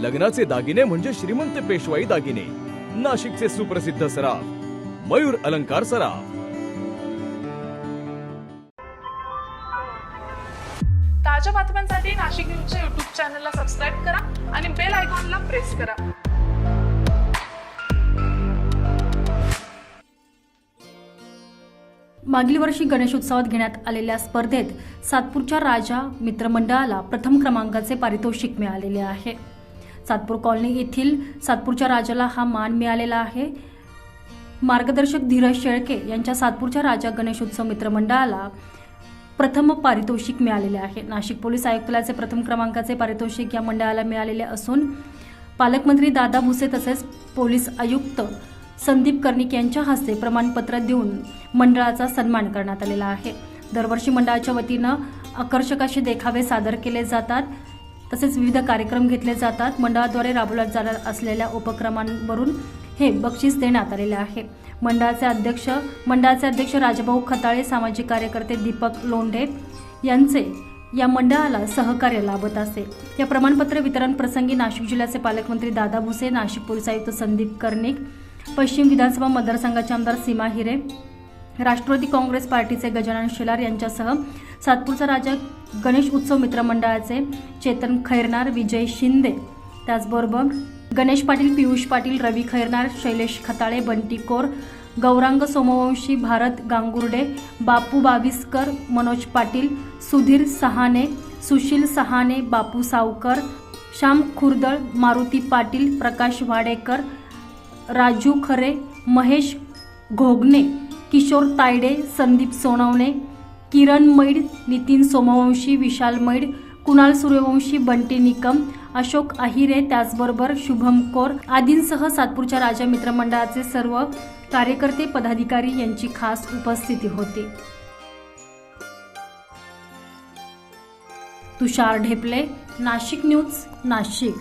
लग्नाचे दागिने म्हणजे श्रीमंत पेशवाई दागिने. नाशिकचे सुप्रसिद्ध सराफ मयूर अलंकार सराफ. ताज्या बातम्यांसाठी नाशिक न्यूजच्या युट्यूब चॅनलला सबस्क्राईब करा आणि बेल आयकॉनला प्रेस करा. मागील वर्षी गणेशोत्सवात घेण्यात आलेल्या स्पर्धेत सातपूरच्या राजा मित्रमंडळाला प्रथम क्रमांकाचे पारितोषिक मिळालेले आहे. सातपूर कॉलनी येथील सातपूरच्या राजाला हा मान मिळालेला आहे. मार्गदर्शक धीरज शेळके यांच्या सातपूरच्या राजा गणेशोत्सव मित्रमंडळाला प्रथम पारितोषिक मिळालेले आहे. नाशिक पोलीस आयुक्तालयाचे प्रथम क्रमांकाचे पारितोषिक या मंडळाला मिळालेले असून पालकमंत्री दादा भुसे तसेच पोलीस आयुक्त संदीप कर्णिक यांच्या हस्ते प्रमाणपत्र देऊन मंडळाचा सन्मान करण्यात आलेला आहे. दरवर्षी मंडळाच्या वतीनं आकर्षक असे देखावे सादर केले जातात. तसेच विविध कार्यक्रम घेतले जातात. मंडळाद्वारे राबवल्या जाणार असलेल्या उपक्रमांवरून हे बक्षीस देण्यात आलेले आहे. मंडळाचे अध्यक्ष मंडळाचे अध्यक्ष राजभाऊ खताळे सामाजिक कार्यकर्ते दीपक लोंढे यांचे या मंडळाला सहकार्य लाभत असे. या प्रमाणपत्र वितरण प्रसंगी नाशिक जिल्ह्याचे पालकमंत्री दादा भुसे नाशिक पोलीस आयुक्त संदीप कर्णिक पश्चिम विधानसभा मतदारसंघाचे आमदार सीमा हिरे राष्ट्रवादी काँग्रेस पार्टीचे गजानन शेलार यांच्यासह सातपूरचा राजा गणेश उत्सव मित्रमंडळाचे चेतन खैरनार विजय शिंदे. त्याचबरोबर गणेश पाटील पियुष पाटील रवी खैरनार शैलेश खताळे बंटी कोर गौरांग सोमवंशी भारत गांगुर्डे बापू बाविस्कर मनोज पाटील सुधीर सहाने सुशील सहाने बापू सावकर श्याम खुर्दळ मारुती पाटील प्रकाश वाडेकर राजू खरे महेश घोगणे किशोर तायडे संदीप सोनवणे किरण मैड नितीन सोमवंशी विशाल मैड कुणाल सूर्यवंशी बंटी निकम अशोक अहिरे त्याचबरोबर शुभम कोर आदींसह सातपूरच्या राजा मित्रमंडळाचे सर्व कार्यकर्ते पदाधिकारी यांची खास उपस्थिती होती. तुषार ढेपले नाशिक न्यूज नाशिक.